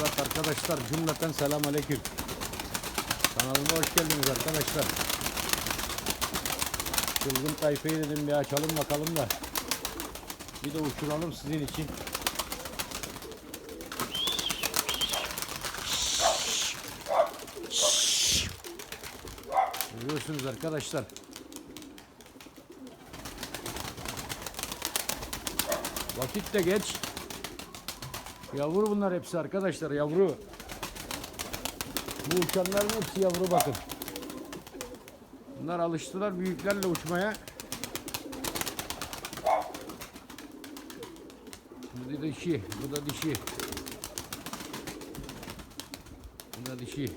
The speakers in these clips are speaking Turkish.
Evet arkadaşlar cümleten selam aleyküm. Kanalıma hoş geldiniz arkadaşlar. Çılgın tayfayı dedim bir açalım bakalım da. Bir de uçuralım sizin için. Görüyorsunuz arkadaşlar. Vakit de geç. Yavru bunlar hepsi arkadaşlar yavru. Bu uçanların hepsi yavru bakın. Bunlar alıştılar büyüklerle uçmaya. Bu da dişi, bu da dişi. Bu da dişi.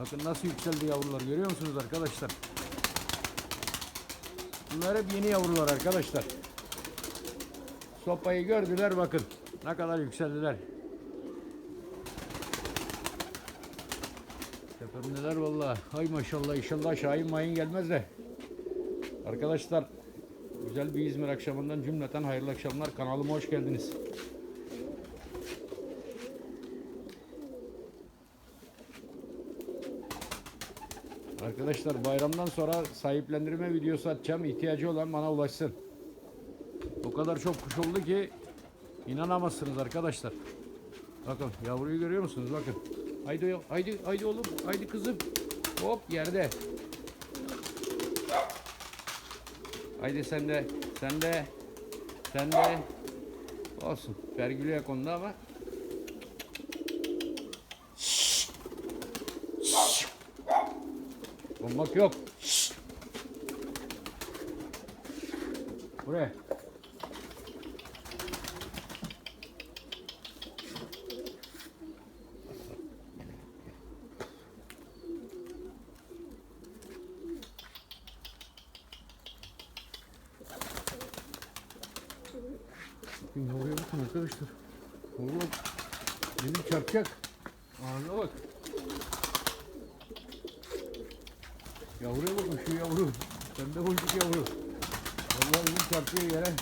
Bakın nasıl yükseldi yavrular görüyor musunuz arkadaşlar? Bunlar hep yeni yavrular arkadaşlar. Sopayı gördüler bakın. Ne kadar yükseldiler. Tepemdeler vallahi. Hay maşallah inşallah Şahin mayın gelmez de. Arkadaşlar güzel bir İzmir akşamından cümleten hayırlı akşamlar. Kanalıma hoş geldiniz. Arkadaşlar bayramdan sonra sahiplendirme videosu atacağım. İhtiyacı olan bana ulaşsın. O kadar çok kuş oldu ki inanamazsınız arkadaşlar. Bakın yavruyu görüyor musunuz? Bakın. Haydi haydi haydi oğlum. Haydi kızım. Hop yerde. Haydi sen de. Sen de. Sen de. Olsun. Vergülüye kondu ama. Olmak yok. Buraya. Bakın yavruya bakın arkadaşlar. Oğlum beni çarpacak. Ağzına bak. Yavruya bakın şu yavru. Pembe boncuk yavru. Vallahi beni çarpıyor yere.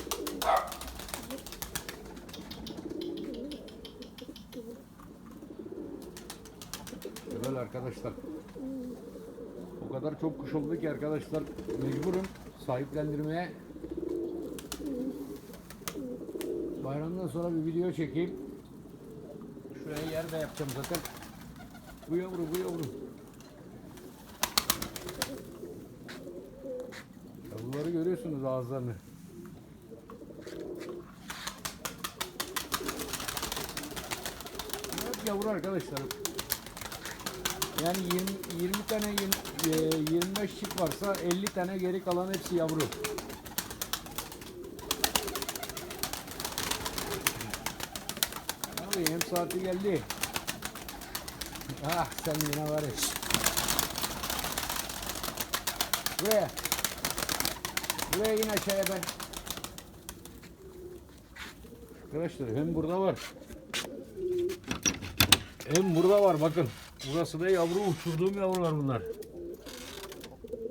Güzel arkadaşlar. O kadar çok kuş oldu ki arkadaşlar mecburum sahiplendirmeye Bayramdan sonra bir video çekeyim. Şuraya yer de yapacağım zaten. Bu yavru, bu yavru. Yavruları görüyorsunuz ağızlarını. Hep yavru arkadaşlar. Yani 20, 20 tane 20, e, 25 çift varsa 50 tane geri kalan hepsi yavru. Abi hem saati geldi. Ah sen yine var ya. Buraya. Buraya in aşağıya ben. Arkadaşlar hem burada var. Hem burada var bakın. Burası da yavru uçurduğum yavrular bunlar.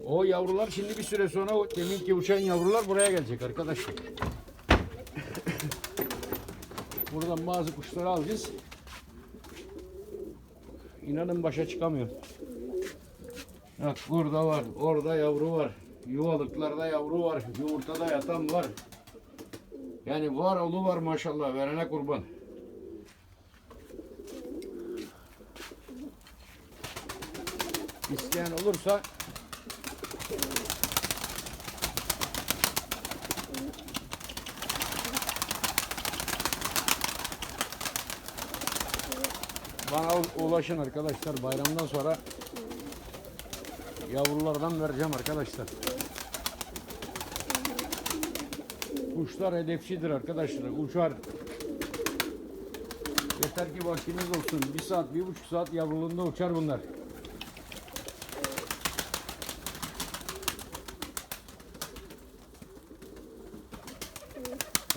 O yavrular şimdi bir süre sonra o deminki uçan yavrular buraya gelecek arkadaşlar. Buradan bazı kuşları alacağız. İnanın başa çıkamıyorum. Bak burada var, orada yavru var. Yuvalıklarda yavru var, yumurtada yatan var. Yani var oğlu var maşallah, verene kurban. İsteyen olursa Bana ulaşın arkadaşlar bayramdan sonra yavrulardan vereceğim arkadaşlar. Kuşlar hedefçidir arkadaşlar. Uçar. Yeter ki vaktiniz olsun. Bir saat, bir buçuk saat yavruluğunda uçar bunlar.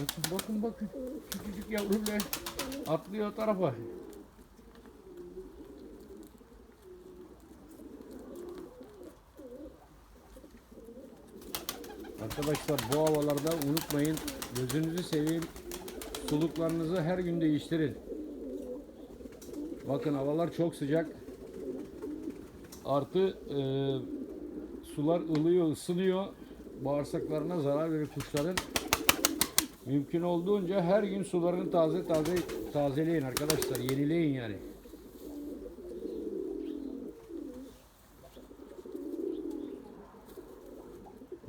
Bakın bakın bakın. Küçücük yavru bile atlıyor tarafa. Arkadaşlar bu havalarda unutmayın gözünüzü seveyim suluklarınızı her gün değiştirin. Bakın havalar çok sıcak. Artı e, sular ılıyor, ısınıyor. Bağırsaklarına zarar verir kuşların. Mümkün olduğunca her gün sularını taze taze tazeleyin arkadaşlar. Yenileyin yani.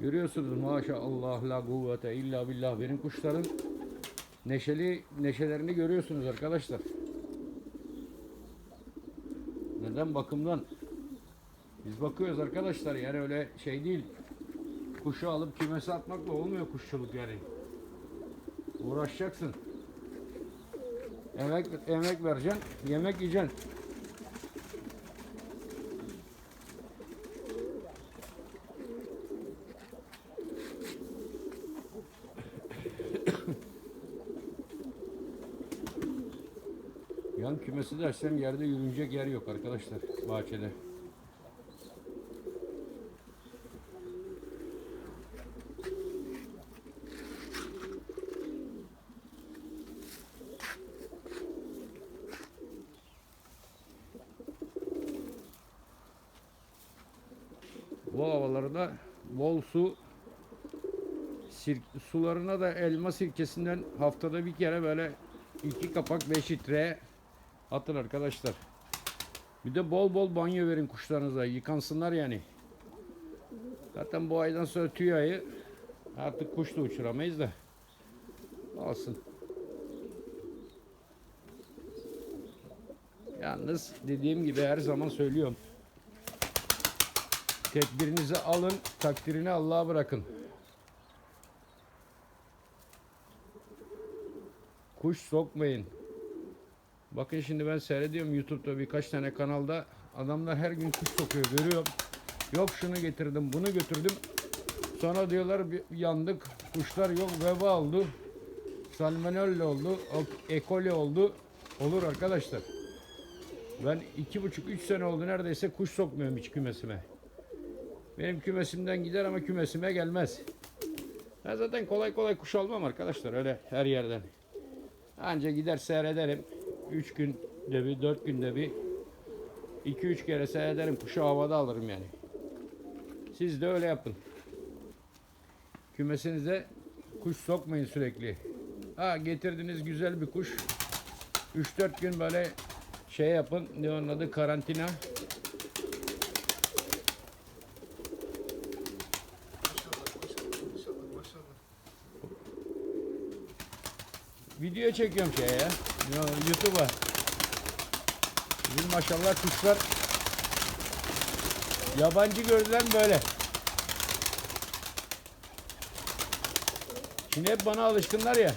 Görüyorsunuz maşallah la kuvvete illa billah benim kuşların neşeli neşelerini görüyorsunuz arkadaşlar. Neden bakımdan? Biz bakıyoruz arkadaşlar yani öyle şey değil. Kuşu alıp kümese atmakla olmuyor kuşçuluk yani. Uğraşacaksın. Emek, emek vereceksin, yemek yiyeceksin. Yan kümesi dersen yerde yürünecek yer yok arkadaşlar bahçede. Bu havalarda bol su sularına da elma sirkesinden haftada bir kere böyle iki kapak 5 litre atın arkadaşlar. Bir de bol bol banyo verin kuşlarınıza yıkansınlar yani. Zaten bu aydan sonra tüy ayı artık kuş da uçuramayız da olsun. Yalnız dediğim gibi her zaman söylüyorum. Tedbirinizi alın, takdirini Allah'a bırakın. Kuş sokmayın. Bakın şimdi ben seyrediyorum YouTube'da birkaç tane kanalda adamlar her gün kuş sokuyor görüyorum. Yok şunu getirdim, bunu götürdüm. Sonra diyorlar yandık. Kuşlar yok veba oldu. Salmonella oldu, E. coli oldu. Olur arkadaşlar. Ben iki buçuk üç sene oldu neredeyse kuş sokmuyorum hiç kümesime. Benim kümesimden gider ama kümesime gelmez. Ben zaten kolay kolay kuş almam arkadaşlar öyle her yerden. Anca gider seyrederim. 3 günde bir, 4 günde bir 2-3 kere seyrederim. Kuşu havada alırım yani. Siz de öyle yapın. Kümesinize kuş sokmayın sürekli. Ha getirdiniz güzel bir kuş. 3-4 gün böyle şey yapın. Ne onun adı? Karantina. Video çekiyorum şeye ya. Yo- YouTube'a. Bizim maşallah kuşlar yabancı görülen böyle. Şimdi hep bana alışkınlar ya.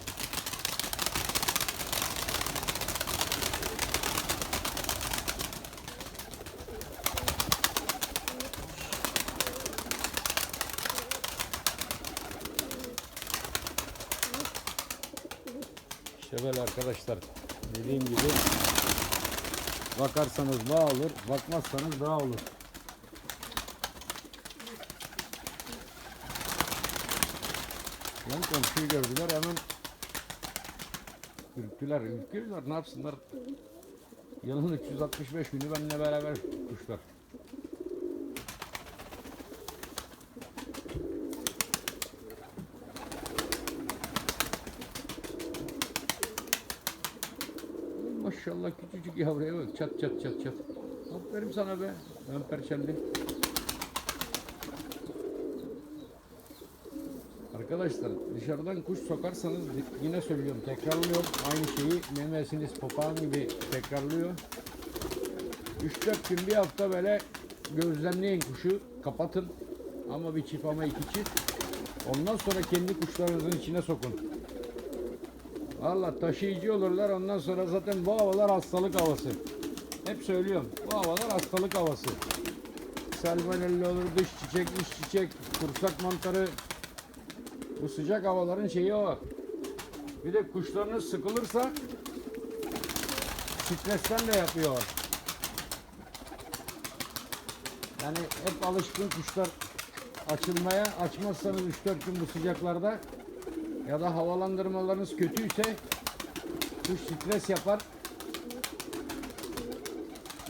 İşte böyle arkadaşlar. Dediğim gibi bakarsanız bağ olur, bakmazsanız daha olur. Yan komşuyu gördüler hemen ürktüler, ürküyorlar ne yapsınlar? Yılın 365 günü benimle beraber kuşlar. Maşallah küçücük yavruya bak çat çat çat çat. Aferin sana be. Ben perçemli. Arkadaşlar dışarıdan kuş sokarsanız yine söylüyorum tekrarlıyorum aynı şeyi memesiniz papağan gibi tekrarlıyor. 3-4 gün bir hafta böyle gözlemleyin kuşu kapatın ama bir çift ama iki çift. Ondan sonra kendi kuşlarınızın içine sokun. Valla taşıyıcı olurlar ondan sonra zaten bu havalar hastalık havası. Hep söylüyorum bu havalar hastalık havası. Salmonella olur, dış çiçek, iç çiçek, kursak mantarı. Bu sıcak havaların şeyi o. Bir de kuşlarınız sıkılırsa stresten de yapıyor. Yani hep alışkın kuşlar açılmaya açmazsanız 3-4 gün bu sıcaklarda ya da havalandırmalarınız kötüyse Kuş stres yapar.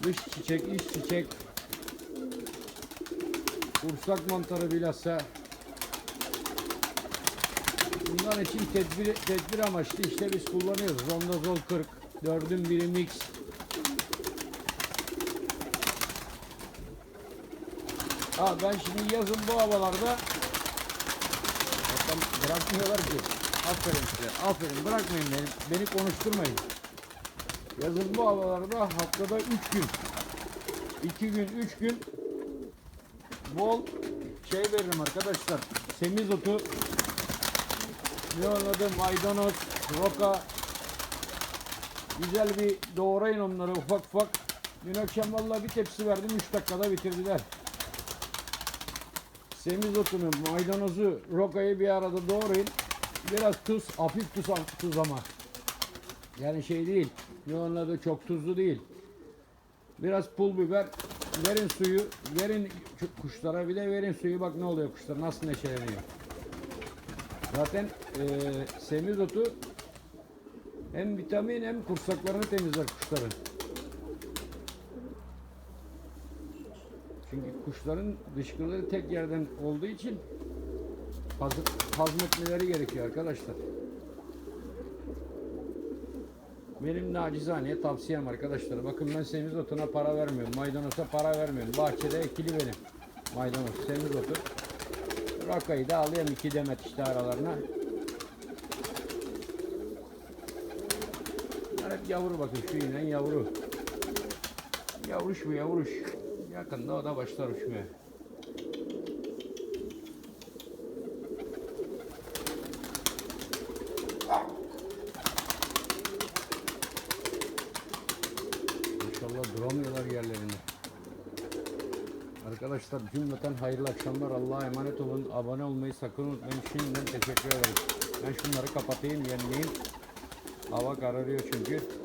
Dış çiçek, iç çiçek. Kursak mantarı bilhassa. Bunlar için tedbir, tedbir amaçlı işte biz kullanıyoruz. Rondazol 40, 4'ün biri mix. Ha ben şimdi yazın bu havalarda Bakın bırakmıyorlar ki. Aferin size. Aferin. Bırakmayın beni. Beni konuşturmayın. Yazın bu havalarda haftada 3 gün. 2 gün, 3 gün bol şey veririm arkadaşlar. Semizotu ne adı? Maydanoz, roka. Güzel bir doğrayın onları ufak ufak. Dün akşam vallahi bir tepsi verdim 3 dakikada bitirdiler. Semizotunu, maydanozu, rokayı bir arada doğrayın. Biraz tuz, hafif tuz, tuz ama. Yani şey değil. Ne onun adı çok tuzlu değil. Biraz pul biber. Verin suyu. Verin kuşlara bir de verin suyu. Bak ne oluyor kuşlar nasıl neşeleniyor. Zaten eee semizotu hem vitamin hem kursaklarını temizler kuşların. Çünkü kuşların dışkıları tek yerden olduğu için haz- hazmetmeleri gerekiyor arkadaşlar. Benim nacizane tavsiyem arkadaşlar. Bakın ben semizotuna para vermiyorum. Maydanoza para vermiyorum. Bahçede ekili benim. Maydanoz, semizotu. Rakayı da alayım iki demet işte aralarına. Bunlar hep yavru bakın şu inen yavru. Yavruş mu yavruş. Yakında o da başlar uçmaya. İnşallah duramıyorlar yerlerinde. Arkadaşlar cümleten hayırlı akşamlar. Allah'a emanet olun. Abone olmayı sakın unutmayın. Şimdiden teşekkür ederim. Ben şunları kapatayım, yenileyim. Hava kararıyor çünkü.